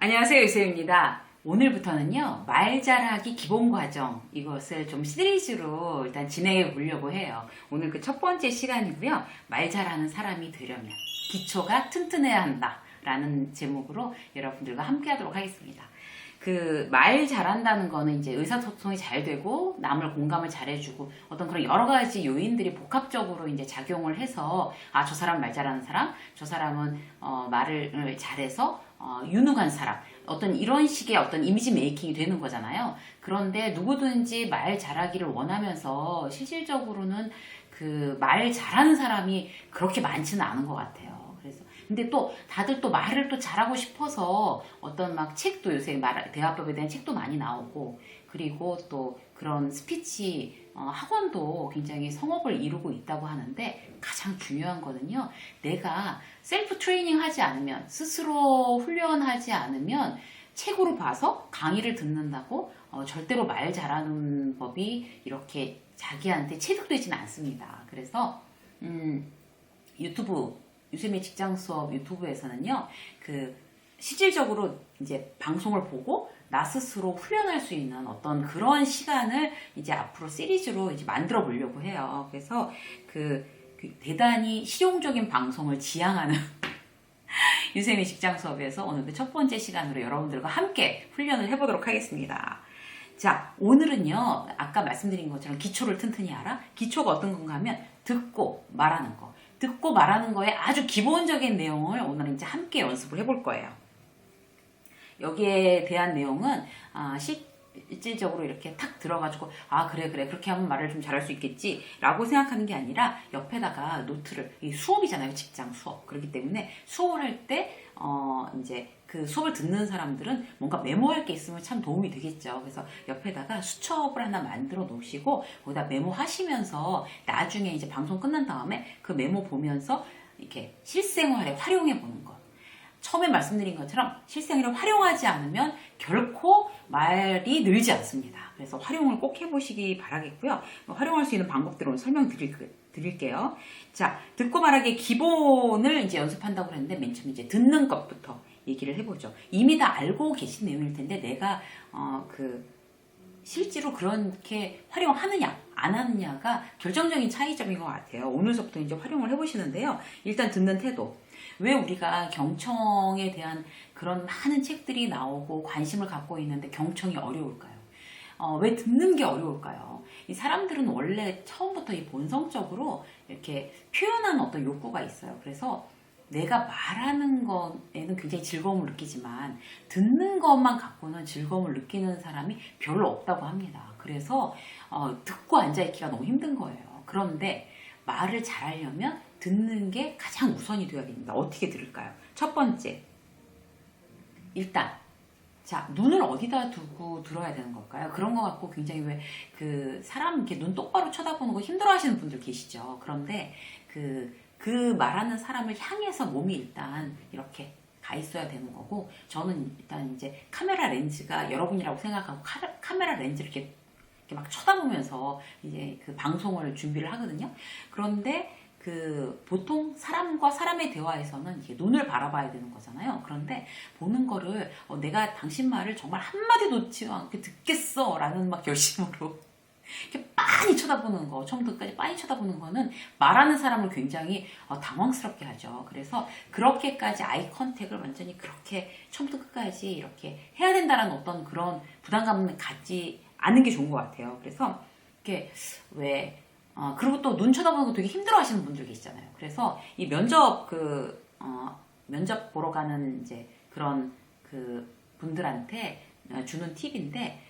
안녕하세요 유세입니다. 오늘부터는요 말 잘하기 기본 과정 이것을 좀 시리즈로 일단 진행해 보려고 해요. 오늘 그 첫 번째 시간이고요. 말 잘하는 사람이 되려면 기초가 튼튼해야 한다 라는 제목으로 여러분들과 함께 하도록 하겠습니다. 그 말 잘한다는 거는 이제 의사소통이 잘 되고 남을 공감을 잘해주고 어떤 그런 여러 가지 요인들이 복합적으로 이제 작용을 해서 아 저 사람 말 잘하는 사람, 저 사람은 어, 말을 잘해서 어, 유능한 사람 어떤 이런 식의 어떤 이미지 메이킹이 되는 거잖아요. 그런데 누구든지 말 잘하기를 원하면서 실질적으로는 그 말 잘하는 사람이 그렇게 많지는 않은 것 같아요. 근데 또 다들 또 말을 또 잘하고 싶어서 어떤 막 책도 요새 말 대화법에 대한 책도 많이 나오고 그리고 또 그런 스피치 어, 학원도 굉장히 성업을 이루고 있다고 하는데 가장 중요한 거는요. 내가 셀프 트레이닝 하지 않으면 스스로 훈련하지 않으면 책으로 봐서 강의를 듣는다고 어, 절대로 말 잘하는 법이 이렇게 자기한테 체득되지는 않습니다. 그래서 음, 유튜브 유세미 직장 수업 유튜브에서는요. 그 실질적으로 이제 방송을 보고 나 스스로 훈련할 수 있는 어떤 그런 시간을 이제 앞으로 시리즈로 이제 만들어 보려고 해요. 그래서 그, 그 대단히 실용적인 방송을 지향하는 유세미 직장 수업에서 오늘 그첫 번째 시간으로 여러분들과 함께 훈련을 해보도록 하겠습니다. 자, 오늘은요, 아까 말씀드린 것처럼 기초를 튼튼히 알아? 기초가 어떤 건가 하면 듣고 말하는 거. 듣고 말하는 거에 아주 기본적인 내용을 오늘 이제 함께 연습을 해볼 거예요. 여기에 대한 내용은 아, 실질적으로 이렇게 탁 들어가지고 아 그래 그래 그렇게 하면 말을 좀 잘할 수 있겠지 라고 생각하는 게 아니라 옆에다가 노트를 이 수업이잖아요 직장 수업 그렇기 때문에 수업을 할때 어 이제 그 수업을 듣는 사람들은 뭔가 메모할 게 있으면 참 도움이 되겠죠. 그래서 옆에다가 수첩을 하나 만들어 놓으시고 거기다 메모하시면서 나중에 이제 방송 끝난 다음에 그 메모 보면서 이렇게 실생활에 활용해 보는 것. 처음에 말씀드린 것처럼 실생활에 활용하지 않으면 결코 말이 늘지 않습니다. 그래서 활용을 꼭 해보시기 바라겠고요. 활용할 수 있는 방법들을 오늘 설명드릴 드릴게요. 자, 듣고 말하기 기본을 이제 연습한다고 그랬는데 맨 처음 이제 듣는 것부터 얘기를 해보죠. 이미 다 알고 계신 내용일 텐데 내가 어, 그 실제로 그렇게 활용하느냐 안 하느냐가 결정적인 차이점인 것 같아요. 오늘서부터 이제 활용을 해보시는데요. 일단 듣는 태도. 왜 우리가 경청에 대한 그런 많은 책들이 나오고 관심을 갖고 있는데 경청이 어려울까요? 어, 왜 듣는 게 어려울까요? 이 사람들은 원래 처음부터 이 본성적으로 이렇게 표현하는 어떤 욕구가 있어요. 그래서 내가 말하는 거에는 굉장히 즐거움을 느끼지만 듣는 것만 갖고는 즐거움을 느끼는 사람이 별로 없다고 합니다. 그래서 어, 듣고 앉아있기가 너무 힘든 거예요. 그런데 말을 잘하려면 듣는 게 가장 우선이 되어야 됩니다. 어떻게 들을까요? 첫 번째, 일단 자, 눈을 어디다 두고 들어야 되는 걸까요? 그런 거 갖고 굉장히 왜 그 사람 이렇게 눈 똑바로 쳐다보는 거 힘들어 하시는 분들 계시죠. 그런데 그, 그 말하는 사람을 향해서 몸이 일단 이렇게 가 있어야 되는 거고, 저는 일단 이제 카메라 렌즈가 여러분이라고 생각하고 카, 카메라 렌즈를 이렇게, 이렇게 막 쳐다보면서 이제 그 방송을 준비를 하거든요. 그런데 그 보통 사람과 사람의 대화에서는 이게 눈을 바라봐야 되는 거잖아요. 그런데 보는 거를 어, 내가 당신 말을 정말 한마디 놓지 않게 듣겠어 라는 막 결심으로 이렇게 빤히 쳐다보는 거, 처음부터 끝까지 빤히 쳐다보는 거는 말하는 사람을 굉장히 어, 당황스럽게 하죠. 그래서 그렇게까지 아이 컨택을 완전히 그렇게 처음부터 끝까지 이렇게 해야 된다는 어떤 그런 부담감을 갖지 않는 게 좋은 것 같아요. 그래서 이렇게 왜 어, 그리고 또 눈 쳐다보는 거 되게 힘들어 하시는 분들 계시잖아요. 그래서 이 면접 그, 어, 면접 보러 가는 이제 그런 그 분들한테 주는 팁인데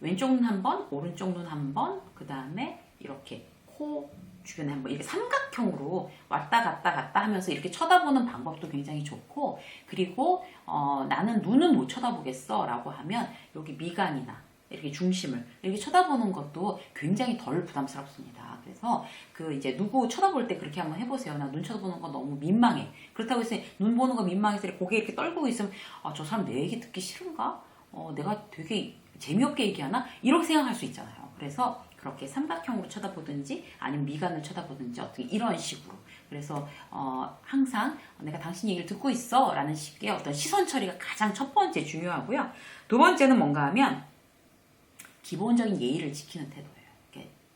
왼쪽 눈 한 번, 오른쪽 눈 한 번, 그 다음에 이렇게 코 주변에 한번 이렇게 삼각형으로 왔다 갔다 갔다 하면서 이렇게 쳐다보는 방법도 굉장히 좋고 그리고 어, 나는 눈은 못 쳐다보겠어 라고 하면 여기 미간이나 이렇게 중심을 이렇게 쳐다보는 것도 굉장히 덜 부담스럽습니다. 그래서 그 이제 누구 쳐다볼 때 그렇게 한번 해보세요. 나 눈 쳐다보는 거 너무 민망해. 그렇다고 해서 눈 보는 거 민망해서 고개 이렇게 떨고 있으면 아, 저 사람 내 얘기 듣기 싫은가? 어, 내가 되게 재미없게 얘기하나? 이렇게 생각할 수 있잖아요. 그래서 그렇게 삼각형으로 쳐다보든지 아니면 미간을 쳐다보든지 어떻게 이런 식으로 그래서 어, 항상 내가 당신 얘기를 듣고 있어 라는 식의 어떤 시선 처리가 가장 첫 번째 중요하고요. 두 번째는 뭔가 하면 기본적인 예의를 지키는 태도예요.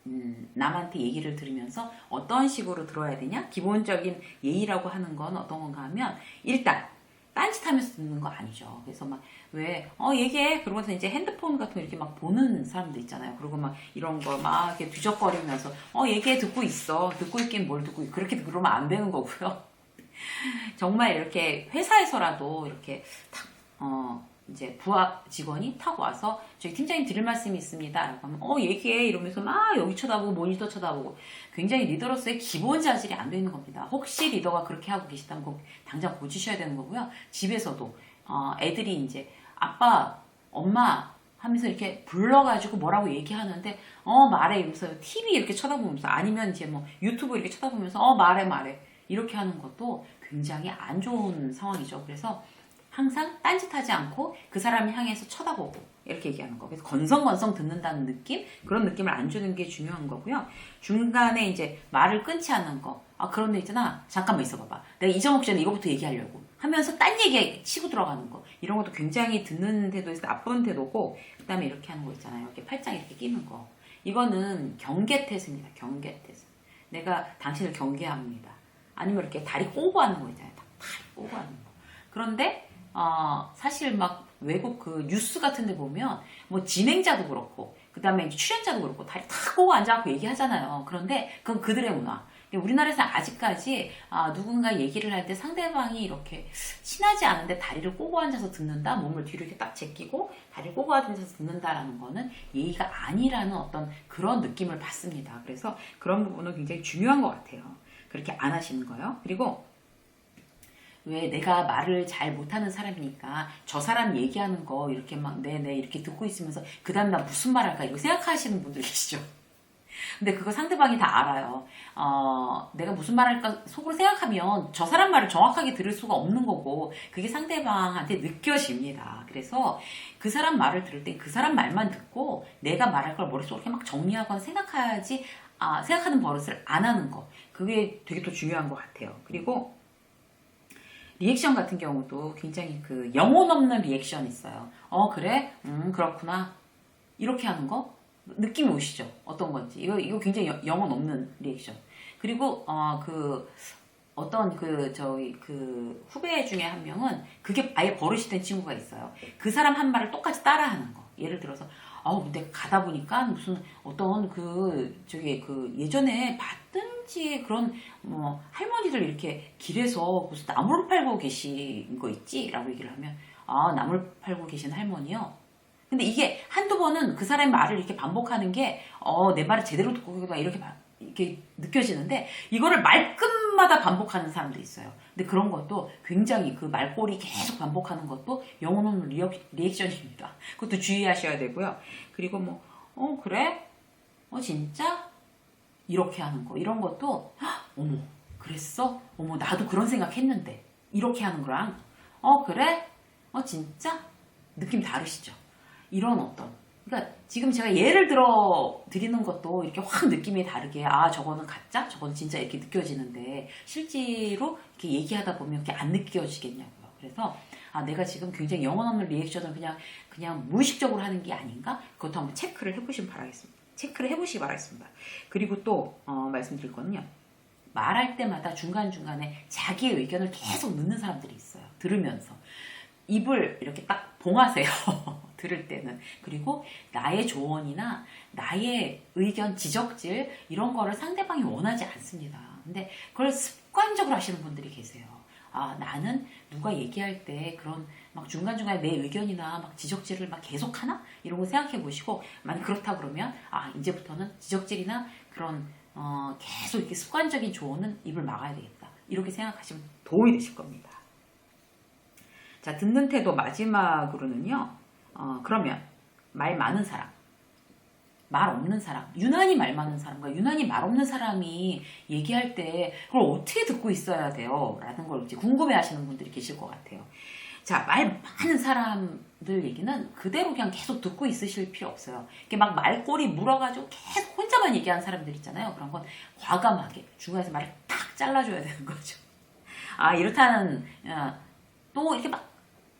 음, 남한테 얘기를 들으면서 어떤 식으로 들어야 되냐? 기본적인 예의라고 하는 건 어떤 건가 하면 일단 딴짓하면서 듣는 거 아니죠. 그래서 막 왜 어 얘기해 그러면서 이제 핸드폰 같은 거 이렇게 막 보는 사람들 있잖아요. 그리고 막 이런 거 막 이렇게 뒤적거리면서 어 얘기해 듣고 있어 듣고 있긴 뭘 듣고 있- 그렇게 그러면 안 되는 거고요. 정말 이렇게 회사에서라도 이렇게 탁, 어, 이제 부하 직원이 타고 와서 저희 팀장님 드릴 말씀이 있습니다. 하면, 어, 얘기해. 이러면서 막 여기 쳐다보고 모니터 쳐다보고 굉장히 리더로서의 기본 자질이 안 되는 겁니다. 혹시 리더가 그렇게 하고 계시다면 꼭 당장 고치셔야 되는 거고요. 집에서도, 어, 애들이 이제 아빠, 엄마 하면서 이렇게 불러가지고 뭐라고 얘기하는데, 어, 말해. 이러면서 TV 이렇게 쳐다보면서 아니면 이제 뭐 유튜브 이렇게 쳐다보면서, 어, 말해, 말해. 이렇게 하는 것도 굉장히 안 좋은 상황이죠. 그래서 항상 딴짓하지 않고 그 사람을 향해서 쳐다보고 이렇게 얘기하는 거. 그래서 건성건성 듣는다는 느낌? 그런 느낌을 안 주는 게 중요한 거고요. 중간에 이제 말을 끊지 않는 거. 아, 그런 데 있잖아. 잠깐만 있어봐봐. 내가 잊어먹기 전에 이거부터 얘기하려고. 하면서 딴 얘기에 치고 들어가는 거. 이런 것도 굉장히 듣는 태도에서 나쁜 태도고, 그 다음에 이렇게 하는 거 있잖아요. 이렇게 팔짱 이렇게 끼는 거. 이거는 경계태세입니다. 경계태세. 내가 당신을 경계합니다. 아니면 이렇게 다리 꼬고 하는 거 있잖아요. 다리 꼬고 하는 거. 그런데 어, 사실 막 외국 그 뉴스 같은 데 보면 뭐 진행자도 그렇고 그 다음에 출연자도 그렇고 다리 탁 꼬고 앉아갖고 얘기하잖아요. 그런데 그건 그들의 문화. 근데 우리나라에서는 아직까지 아, 누군가 얘기를 할 때 상대방이 이렇게 친하지 않은데 다리를 꼬고 앉아서 듣는다, 몸을 뒤로 이렇게 딱 제끼고 다리를 꼬고 앉아서 듣는다라는 거는 예의가 아니라는 어떤 그런 느낌을 받습니다. 그래서 그런 부분은 굉장히 중요한 것 같아요. 그렇게 안 하시는 거요. 그리고 왜 내가 말을 잘 못하는 사람이니까 저 사람 얘기하는 거 이렇게 막 네네 이렇게 듣고 있으면서 그 다음 나 무슨 말 할까 이거 생각하시는 분들 계시죠? 근데 그거 상대방이 다 알아요. 어, 내가 무슨 말 할까 속으로 생각하면 저 사람 말을 정확하게 들을 수가 없는 거고 그게 상대방한테 느껴집니다. 그래서 그 사람 말을 들을 때 그 사람 말만 듣고 내가 말할 걸 머릿속으로 이렇게 막 정리하거나 생각하지 아, 생각하는 버릇을 안 하는 거. 그게 되게 또 중요한 것 같아요. 그리고 리액션 같은 경우도 굉장히 그 영혼 없는 리액션 있어요. 어, 그래? 음, 그렇구나. 이렇게 하는 거? 느낌이 오시죠? 어떤 건지. 이거, 이거 굉장히 여- 영혼 없는 리액션. 그리고, 어, 그, 어떤 그, 저희, 그, 후배 중에 한 명은 그게 아예 버릇이 된 친구가 있어요. 그 사람 한 말을 똑같이 따라 하는 거. 예를 들어서, 아우, 근데 가다 보니까 무슨 어떤 그, 저기, 그, 예전에 봤든지 그런, 뭐, 할머니들 이렇게 길에서 무슨 나물 팔고 계신 거 있지? 라고 얘기를 하면, 아, 나물 팔고 계신 할머니요? 근데 이게 한두 번은 그 사람의 말을 이렇게 반복하는 게, 어, 내 말을 제대로 듣고 있구나, 이렇게, 봐- 이렇게 느껴지는데, 이거를 말 끝마다 반복하는 사람도 있어요. 근데 그런 것도 굉장히 그 말꼬리 계속 반복하는 것도 영혼 없는 리액, 리액션입니다. 그것도 주의하셔야 되고요. 그리고 뭐, 어, 그래? 어, 진짜? 이렇게 하는 거. 이런 것도, 헉, 어머, 그랬어? 어머, 나도 그런 생각 했는데. 이렇게 하는 거랑, 어, 그래? 어, 진짜? 느낌 다르시죠? 이런 어떤. 그러니까 지금 제가 예를 들어 드리는 것도 이렇게 확 느낌이 다르게, 아, 저거는 가짜? 저건 진짜 이렇게 느껴지는데, 실제로 이렇게 얘기하다 보면 이렇게 안 느껴지겠냐고요. 그래서, 아, 내가 지금 굉장히 영혼 없는 리액션을 그냥, 그냥 무의식적으로 하는 게 아닌가? 그것도 한번 체크를 해보시면 바라겠습니다. 체크를 해보시기 바라겠습니다. 그리고 또, 어, 말씀드릴 거는요. 말할 때마다 중간중간에 자기의 의견을 계속 넣는 사람들이 있어요. 들으면서. 입을 이렇게 딱 봉하세요. 들을 때는. 그리고 나의 조언이나 나의 의견, 지적질, 이런 거를 상대방이 원하지 않습니다. 근데 그걸 습관적으로 하시는 분들이 계세요. 아, 나는 누가 얘기할 때 그런 막 중간중간에 내 의견이나 막 지적질을 막 계속 하나? 이런 거 생각해 보시고, 만약 그렇다 그러면, 아, 이제부터는 지적질이나 그런, 어, 계속 이렇게 습관적인 조언은 입을 막아야 되겠다. 이렇게 생각하시면 도움이 되실 겁니다. 자, 듣는 태도 마지막으로는요, 어, 그러면 말 많은 사람, 말 없는 사람, 유난히 말 많은 사람과 유난히 말 없는 사람이 얘기할 때 그걸 어떻게 듣고 있어야 돼요? 라는 걸 이제 궁금해 하시는 분들이 계실 것 같아요. 자, 말 많은 사람들 얘기는 그대로 그냥 계속 듣고 있으실 필요 없어요. 이렇게 막 말꼬리 물어가지고 계속 혼자만 얘기하는 사람들 있잖아요. 그런 건 과감하게 중간에서 말을 탁 잘라줘야 되는 거죠. 아 이렇다는 어, 또 이렇게 막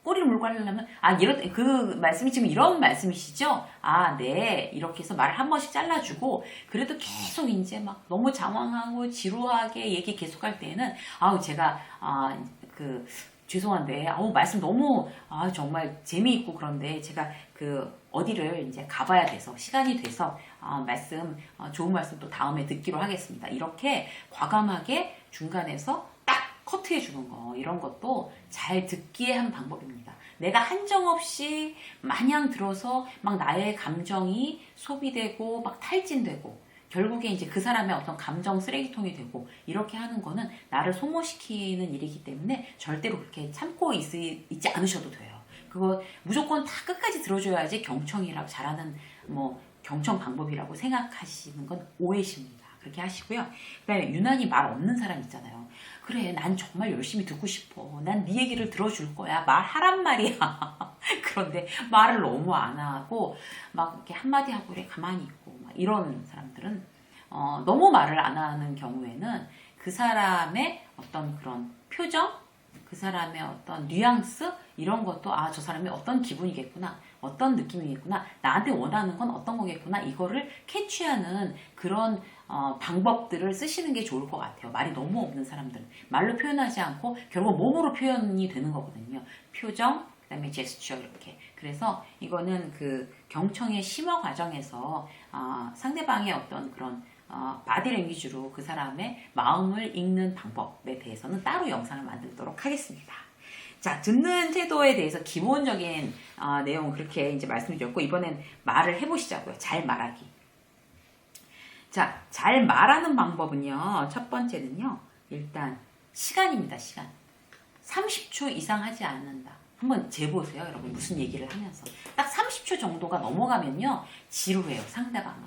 꼬리를 물고 하려면 아 이런 그 말씀이 지금 이런 말씀이시죠? 아 네 이렇게 해서 말을 한 번씩 잘라주고 그래도 계속 이제 막 너무 장황하고 지루하게 얘기 계속할 때는 아우 제가 아그 죄송한데 아우 말씀 너무 아 정말 재미있고 그런데 제가 그 어디를 이제 가봐야 돼서 시간이 돼서 아, 말씀 어, 좋은 말씀 또 다음에 듣기로 하겠습니다. 이렇게 과감하게 중간에서 딱 커트해 주는 거 이런 것도 잘 듣기에 한 방법입니다. 내가 한정없이 마냥 들어서 막 나의 감정이 소비되고 막 탈진되고 결국에 이제 그 사람의 어떤 감정 쓰레기통이 되고 이렇게 하는 거는 나를 소모시키는 일이기 때문에 절대로 그렇게 참고 있, 있지 않으셔도 돼요. 그거 무조건 다 끝까지 들어줘야지 경청이라고 잘하는 뭐 경청 방법이라고 생각하시는 건 오해십니다. 그렇게 하시고요. 그다음에 유난히 말 없는 사람 있잖아요. 그래, 난 정말 열심히 듣고 싶어. 난 네 얘기를 들어줄 거야. 말하란 말이야. 그런데 말을 너무 안 하고 막 이렇게 한마디 하고 그래 가만히 있고 막 이런 사람들은 어, 너무 말을 안 하는 경우에는 그 사람의 어떤 그런 표정, 그 사람의 어떤 뉘앙스 이런 것도 아 저 사람이 어떤 기분이겠구나 어떤 느낌이겠구나 나한테 원하는 건 어떤 거겠구나 이거를 캐치하는 그런 어, 방법들을 쓰시는 게 좋을 것 같아요 말이 너무 없는 사람들은 말로 표현하지 않고 결국 몸으로 표현이 되는 거거든요 표정 그다음에 제스처 이렇게 그래서 이거는 그 경청의 심화 과정에서 아, 상대방의 어떤 그런 어, 바디랭귀지로 그 사람의 마음을 읽는 방법에 대해서는 따로 영상을 만들도록 하겠습니다. 자, 듣는 태도에 대해서 기본적인 어, 내용 그렇게 이제 말씀드렸고 이번엔 말을 해보시자고요. 잘 말하기. 자, 잘 말하는 방법은요. 첫 번째는요. 일단 시간입니다. 시간. 30초 이상 하지 않는다. 한번 재보세요, 여러분. 무슨 얘기를 하면서. 딱 30초 정도가 넘어가면요. 지루해요, 상대방은.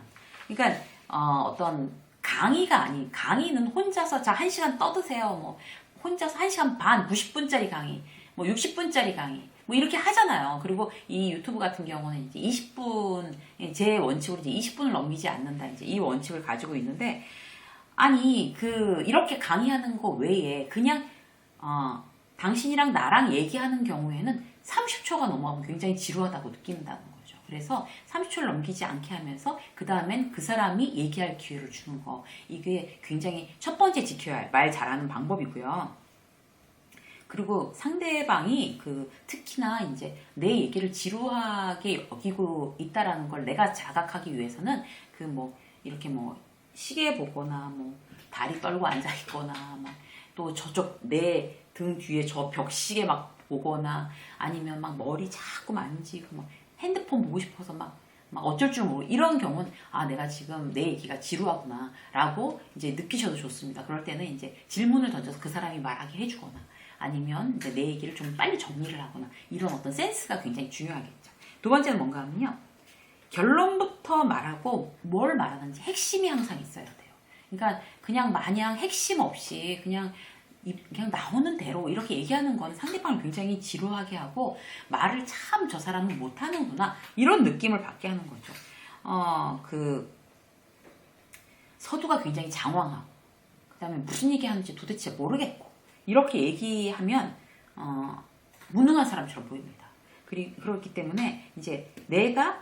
그러니까 어, 떤 강의가 아닌 강의는 혼자서 자 1시간 떠드세요. 뭐 혼자서 1시간 반 90분짜리 강의, 뭐 60분짜리 강의 뭐 이렇게 하잖아요. 그리고 이 유튜브 같은 경우는 이제 20분 제 원칙으로 이제 20분을 넘기지 않는다. 이제 이 원칙을 가지고 있는데 아니 그 이렇게 강의하는 거 외에 그냥 어, 당신이랑 나랑 얘기하는 경우에는 30초가 넘어가면 굉장히 지루하다고 느낀다는 거예요. 그래서 30초를 넘기지 않게 하면서 그 다음엔 그 사람이 얘기할 기회를 주는 거 이게 굉장히 첫 번째 지켜야 할 말 잘하는 방법이고요. 그리고 상대방이 그 특히나 이제 내 얘기를 지루하게 여기고 있다라는 걸 내가 자각하기 위해서는 그 뭐 이렇게 뭐 시계 보거나 뭐 다리 떨고 앉아 있거나 막 또 저쪽 내 등 뒤에 저 벽시계 막 보거나 아니면 막 머리 자꾸 만지고 막 핸드폰 보고 싶어서 막, 막 어쩔 줄 모르고 이런 경우는 아 내가 지금 내 얘기가 지루하구나 라고 이제 느끼셔도 좋습니다. 그럴 때는 이제 질문을 던져서 그 사람이 말하게 해주거나 아니면 이제 내 얘기를 좀 빨리 정리를 하거나 이런 어떤 센스가 굉장히 중요하겠죠. 두 번째는 뭔가 하면요. 결론부터 말하고 뭘 말하는지 핵심이 항상 있어야 돼요. 그러니까 그냥 마냥 핵심 없이 그냥 그냥 나오는 대로 이렇게 얘기하는 건 상대방을 굉장히 지루하게 하고 말을 참 저 사람은 못하는구나 이런 느낌을 받게 하는 거죠. 어, 그 서두가 굉장히 장황하고 그다음에 무슨 얘기하는지 도대체 모르겠고 이렇게 얘기하면 어, 무능한 사람처럼 보입니다. 그리, 그렇기 때문에 이제 내가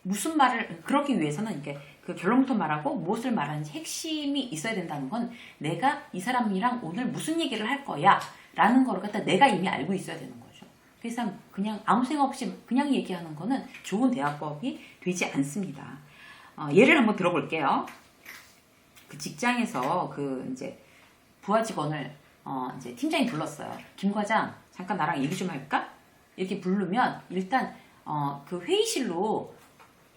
무슨 말을 그러기 위해서는 이게 그 결론부터 말하고 무엇을 말하는지 핵심이 있어야 된다는 건 내가 이 사람이랑 오늘 무슨 얘기를 할 거야 라는 거를 갖다 내가 이미 알고 있어야 되는 거죠. 그래서 그냥 아무 생각 없이 그냥 얘기하는 거는 좋은 대화법이 되지 않습니다. 어, 예를 한번 들어볼게요. 그 직장에서 그 이제 부하 직원을 어, 이제 팀장이 불렀어요. 김 과장 잠깐 나랑 얘기 좀 할까? 이렇게 부르면 일단 어, 그 회의실로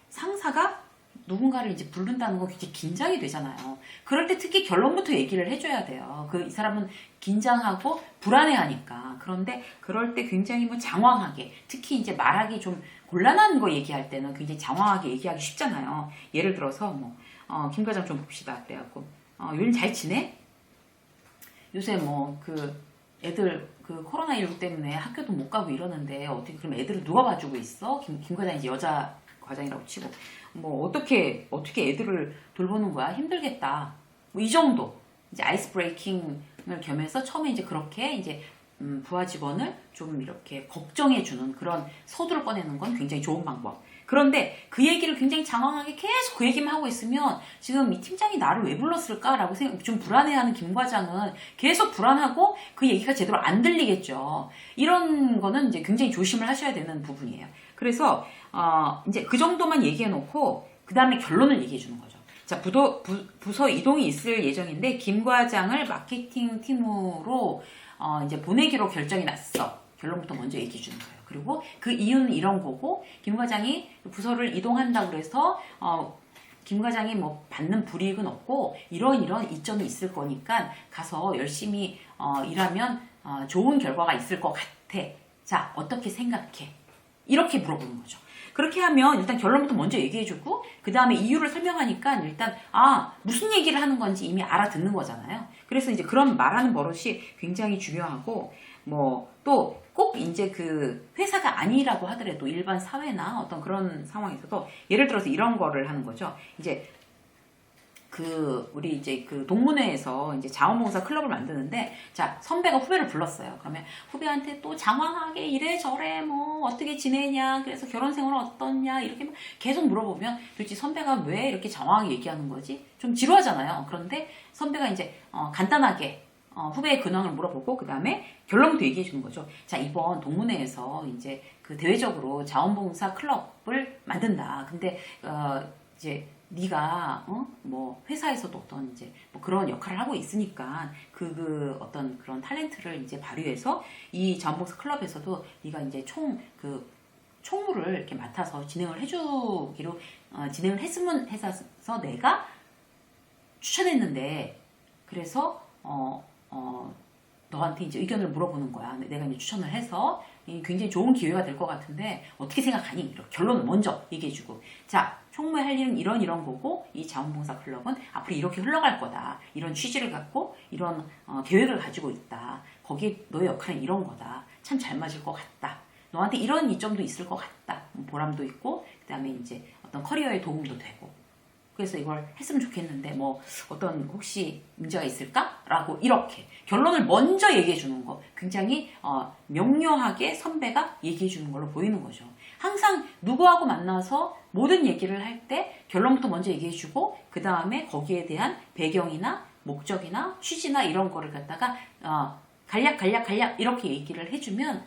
상사가 누군가를 이제 부른다는 거 굉장히 긴장이 되잖아요. 그럴 때 특히 결론부터 얘기를 해줘야 돼요. 그 이 사람은 긴장하고 불안해하니까. 그런데 그럴 때 굉장히 뭐 장황하게, 특히 이제 말하기 좀 곤란한 거 얘기할 때는 굉장히 장황하게 얘기하기 쉽잖아요. 예를 들어서 뭐, 어, 김 과장 좀 봅시다. 그래갖고, 어, 요즘 잘 지내? 요새 뭐, 그, 애들, 그 코로나19 때문에 학교도 못 가고 이러는데 어떻게 그럼 애들을 누가 봐주고 있어? 김, 김 과장이 여자 과장이라고 치고 뭐 어떻게 어떻게 애들을 돌보는 거야 힘들겠다 뭐 이 정도 이제 아이스 브레이킹을 겸해서 처음에 이제 그렇게 이제 음, 부하 직원을 좀 이렇게 걱정해 주는 그런 서두를 꺼내는 건 굉장히 좋은 방법. 그런데 그 얘기를 굉장히 장황하게 계속 그 얘기만 하고 있으면 지금 이 팀장이 나를 왜 불렀을까라고 생각, 좀 불안해하는 김 과장은 계속 불안하고 그 얘기가 제대로 안 들리겠죠. 이런 거는 이제 굉장히 조심을 하셔야 되는 부분이에요. 그래서, 어, 이제 그 정도만 얘기해 놓고, 그 다음에 결론을 얘기해 주는 거죠. 자, 부도, 부, 부서 이동이 있을 예정인데, 김 과장을 마케팅 팀으로, 어, 이제 보내기로 결정이 났어. 결론부터 먼저 얘기해 주는 거예요. 그리고 그 이유는 이런 거고, 김 과장이 부서를 이동한다고 그래서, 어, 김 과장이 뭐 받는 불이익은 없고, 이런 이런 이점이 있을 거니까 가서 열심히 어, 일하면 어, 좋은 결과가 있을 것 같아. 자, 어떻게 생각해? 이렇게 물어보는 거죠. 그렇게 하면 일단 결론부터 먼저 얘기해주고 그 다음에 이유를 설명하니까 일단 아 무슨 얘기를 하는 건지 이미 알아듣는 거잖아요. 그래서 이제 그런 말하는 버릇이 굉장히 중요하고 뭐 또 꼭 이제 그 회사가 아니라고 하더라도 일반 사회나 어떤 그런 상황에서도 예를 들어서 이런 거를 하는 거죠. 이제 그 우리 이제 그 동문회에서 이제 자원봉사 클럽을 만드는데 자 선배가 후배를 불렀어요. 그러면 후배한테 또 장황하게 이래 저래 뭐 어떻게 지내냐 그래서 결혼 생활은 어떻냐 이렇게 막 계속 물어보면 도대체 선배가 왜 이렇게 장황하게 얘기하는 거지? 좀 지루하잖아요. 그런데 선배가 이제 어, 간단하게 어, 후배의 근황을 물어보고 그 다음에 결론부터 얘기해 주는 거죠. 자 이번 동문회에서 이제 그 대외적으로 자원봉사 클럽을 만든다. 근데 어, 이제 네가 어? 뭐 회사에서도 어떤 이제 뭐 그런 역할을 하고 있으니까 그, 그 어떤 그런 탤런트를 이제 발휘해서 이 자원봉사 클럽에서도 네가 이제 총그 총무를 이렇게 맡아서 진행을 해주기로 어, 진행을 했으면 해서 내가 추천했는데 그래서 어, 어, 너한테 이제 의견을 물어보는 거야. 내가 이제 추천을 해서 이 굉장히 좋은 기회가 될 것 같은데 어떻게 생각하니? 이렇게 결론을 먼저 얘기해주고 자 총무에 할 일은 이런 이런 거고 이 자원봉사 클럽은 앞으로 이렇게 흘러갈 거다. 이런 취지를 갖고 이런 어, 계획을 가지고 있다. 거기 너의 역할은 이런 거다. 참 잘 맞을 것 같다. 너한테 이런 이점도 있을 것 같다. 뭐 보람도 있고 그 다음에 이제 어떤 커리어에 도움도 되고 그래서 이걸 했으면 좋겠는데 뭐 어떤 혹시 문제가 있을까라고 이렇게 결론을 먼저 얘기해 주는 거 굉장히 어, 명료하게 선배가 얘기해 주는 걸로 보이는 거죠. 항상 누구하고 만나서 모든 얘기를 할 때 결론부터 먼저 얘기해 주고 그 다음에 거기에 대한 배경이나 목적이나 취지나 이런 거를 갖다가 어, 간략 간략 간략 이렇게 얘기를 해주면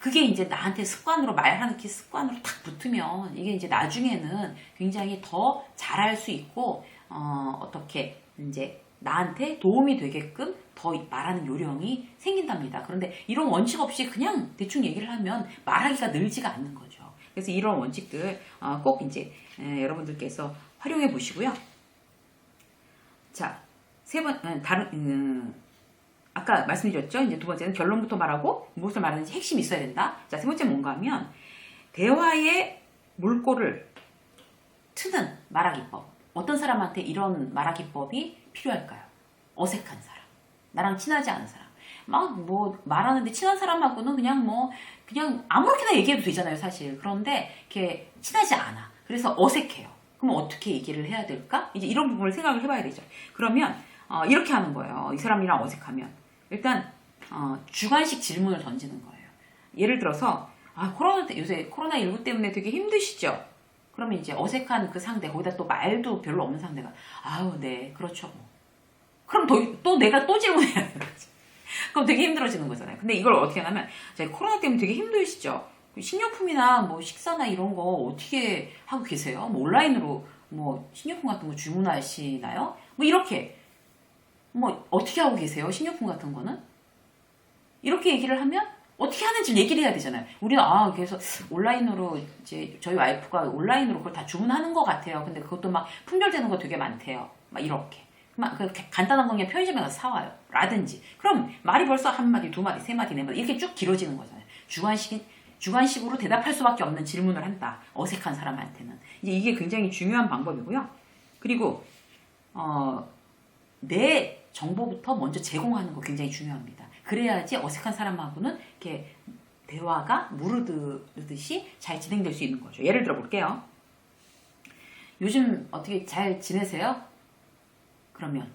그게 이제 나한테 습관으로 말하는 게 습관으로 탁 붙으면 이게 이제 나중에는 굉장히 더 잘할 수 있고 어, 어떻게 이제 나한테 도움이 되게끔 더 말하는 요령이 생긴답니다. 그런데 이런 원칙 없이 그냥 대충 얘기를 하면 말하기가 늘지가 않는 거죠. 그래서 이런 원칙들 어, 꼭 이제 에, 여러분들께서 활용해 보시고요. 자, 세 번, 음, 다른, 음, 아까 말씀드렸죠? 이제 두 번째는 결론부터 말하고 무엇을 말하는지 핵심이 있어야 된다. 자, 세 번째 뭔가 하면 대화의 물꼬를 트는 말하기법. 어떤 사람한테 이런 말하기법이 필요할까요? 어색한 사람. 나랑 친하지 않은 사람. 막 뭐 말하는데 친한 사람하고는 그냥 뭐 그냥 아무렇게나 얘기해도 되잖아요, 사실. 그런데 이렇게 친하지 않아. 그래서 어색해요. 그럼 어떻게 얘기를 해야 될까? 이제 이런 부분을 생각을 해봐야 되죠. 그러면 어, 이렇게 하는 거예요. 이 사람이랑 어색하면. 일단 어, 주관식 질문을 던지는 거예요. 예를 들어서 아, 코로나 때 요새 코로나 19 때문에 되게 힘드시죠? 그러면 이제 어색한 그 상대 거기다 또 말도 별로 없는 상대가 아우 네 그렇죠. 뭐. 그럼 또, 또 내가 또 질문해야 되는 거지. 그럼 되게 힘들어지는 거잖아요. 근데 이걸 어떻게 하냐면 코로나 때문에 되게 힘드시죠? 식료품이나 뭐 식사나 이런 거 어떻게 하고 계세요? 뭐 온라인으로 뭐 식료품 같은 거 주문하시나요? 뭐 이렇게 뭐 어떻게 하고 계세요? 식료품 같은 거는? 이렇게 얘기를 하면 어떻게 하는지 얘기를 해야 되잖아요. 우리는 아 그래서 온라인으로 이제 저희 와이프가 온라인으로 그걸 다 주문하는 것 같아요. 근데 그것도 막 품절되는 거 되게 많대요. 막 이렇게. 막 그렇게 간단한 거 그냥 편의점에 가서 사와요. 라든지. 그럼 말이 벌써 한 마디, 두 마디, 세 마디, 네 마디 이렇게 쭉 길어지는 거잖아요. 주관식 주관식으로 대답할 수밖에 없는 질문을 한다. 어색한 사람한테는. 이제 이게 굉장히 중요한 방법이고요. 그리고 어, 내 정보부터 먼저 제공하는 거 굉장히 중요합니다. 그래야지 어색한 사람하고는 이렇게 대화가 무르르듯이 잘 진행될 수 있는 거죠. 예를 들어 볼게요. 요즘 어떻게 잘 지내세요? 그러면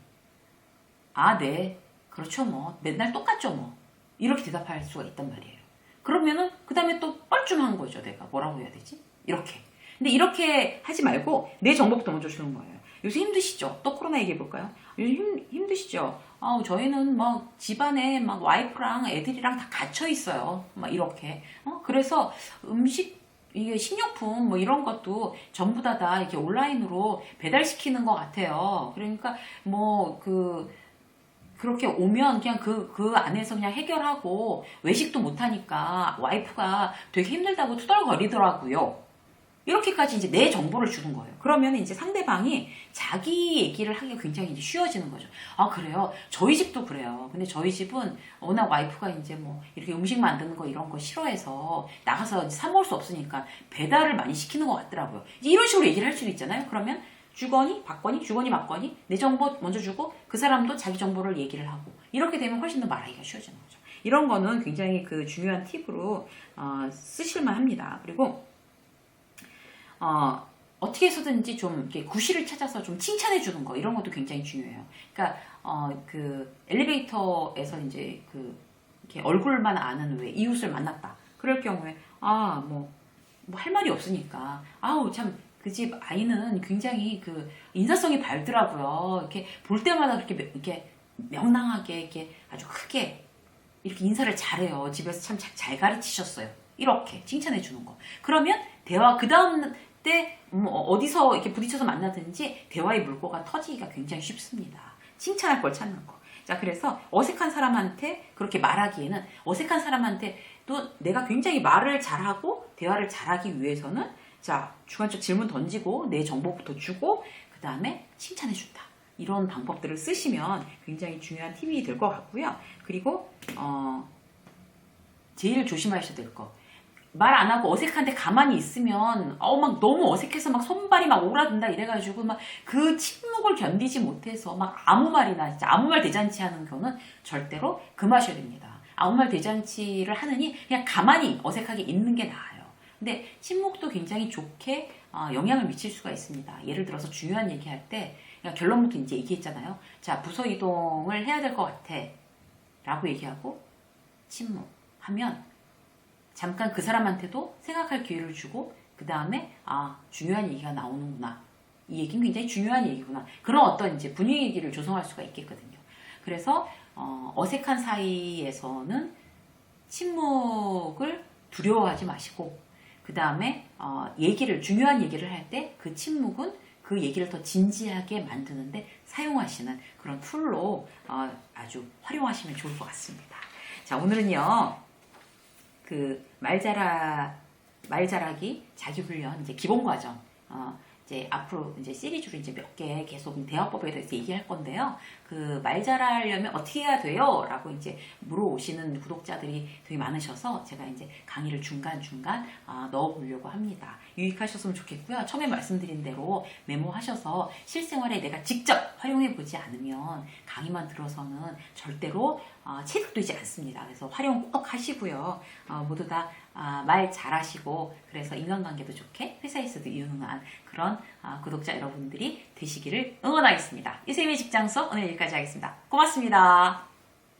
아, 네. 그렇죠, 뭐. 맨날 똑같죠, 뭐. 이렇게 대답할 수가 있단 말이에요. 그러면은, 그 다음에 또 뻘쭘한 거죠, 내가. 뭐라고 해야 되지? 이렇게. 근데 이렇게 하지 말고, 내 정보부터 먼저 주는 거예요. 요새 힘드시죠? 또 코로나 얘기해 볼까요? 요즘 힘, 힘드시죠? 아우, 저희는 막 집안에 막 와이프랑 애들이랑 다 갇혀 있어요. 막 이렇게. 어? 그래서 음식, 이게 식료품 뭐 이런 것도 전부 다 다 이렇게 온라인으로 배달시키는 것 같아요. 그러니까 뭐 그, 그렇게 오면 그냥 그, 그 안에서 그냥 해결하고 외식도 못하니까 와이프가 되게 힘들다고 투덜거리더라고요. 이렇게까지 이제 내 정보를 주는 거예요. 그러면 이제 상대방이 자기 얘기를 하기가 굉장히 이제 쉬워지는 거죠. 아, 그래요? 저희 집도 그래요. 근데 저희 집은 워낙 와이프가 이제 뭐 이렇게 음식 만드는 거 이런 거 싫어해서 나가서 사먹을 수 없으니까 배달을 많이 시키는 것 같더라고요. 이런 식으로 얘기를 할 수도 있잖아요. 그러면 주거니, 받거니, 주거니, 받거니, 내 정보 먼저 주고 그 사람도 자기 정보를 얘기를 하고 이렇게 되면 훨씬 더 말하기가 쉬워지는 거죠. 이런 거는 굉장히 그 중요한 팁으로 어, 쓰실만 합니다. 그리고 어, 어떻게 해서든지 좀 구실을 찾아서 좀 칭찬해 주는 거 이런 것도 굉장히 중요해요. 그러니까 어, 그 엘리베이터에서 이제 그 얼굴만 아는 왜 이웃을 만났다. 그럴 경우에 아뭐 뭐 할 말이 없으니까 아우 참 그 집 아이는 굉장히 그 인사성이 밝더라고요. 이렇게 볼 때마다 그렇게 명- 이렇게 명랑하게 이렇게 아주 크게 이렇게 인사를 잘해요. 집에서 참 잘 가르치셨어요. 이렇게 칭찬해 주는 거. 그러면 대화 그 다음 때 음, 어, 어디서 이렇게 부딪혀서 만나든지 대화의 물꼬가 터지기가 굉장히 쉽습니다. 칭찬할 걸 찾는 거. 자, 그래서 어색한 사람한테 그렇게 말하기에는 어색한 사람한테 또 내가 굉장히 말을 잘하고 대화를 잘하기 위해서는 자, 주관적 질문 던지고 내 정보부터 주고 그 다음에 칭찬해 준다. 이런 방법들을 쓰시면 굉장히 중요한 팁이 될 것 같고요. 그리고 어, 제일 조심하셔야 될 거. 말 안 하고 어색한데 가만히 있으면 어 막 너무 어색해서 막 손발이 막 오라든다 이래가지고 막 그 침묵을 견디지 못해서 막 아무 말이나 진짜 아무 말 대잔치 하는 거는 절대로 금하셔야 됩니다. 아무 말 대잔치를 하느니 그냥 가만히 어색하게 있는 게 나아요. 근데 침묵도 굉장히 좋게 어, 영향을 미칠 수가 있습니다. 예를 들어서 중요한 얘기할 때 그냥 결론부터 이제 얘기했잖아요. 자 부서 이동을 해야 될 것 같아. 라고 얘기하고 침묵하면 잠깐 그 사람한테도 생각할 기회를 주고 그 다음에 아 중요한 얘기가 나오는구나. 이 얘기는 굉장히 중요한 얘기구나. 그런 어떤 이제 분위기를 조성할 수가 있겠거든요. 그래서 어, 어색한 사이에서는 침묵을 두려워하지 마시고 그 다음에 어, 얘기를 중요한 얘기를 할 때 그 침묵은 그 얘기를 더 진지하게 만드는데 사용하시는 그런 툴로 어, 아주 활용하시면 좋을 것 같습니다. 자 오늘은요 그 말자라 말자라기 자기훈련 이제 기본 과정. 어, 이제 앞으로 이제 시리즈로 이제 몇 개 계속 대화법에 대해서 얘기할 건데요. 그 말자라려면 어떻게 해야 돼요? 라고 이제 물어오시는 구독자들이 되게 많으셔서 제가 이제 강의를 중간중간 아, 넣어보려고 합니다. 유익하셨으면 좋겠고요. 처음에 말씀드린 대로 메모하셔서 실생활에 내가 직접 활용해 보지 않으면 강의만 들어서는 절대로 어, 체득되지 않습니다. 그래서 활용 꼭 하시고요. 어, 모두 다 말 잘하시고 그래서 인간관계도 좋게 회사에서도 유능한 그런 아, 구독자 여러분들이 되시기를 응원하겠습니다. 이세미의 직장 수업 오늘 여기까지 하겠습니다. 고맙습니다.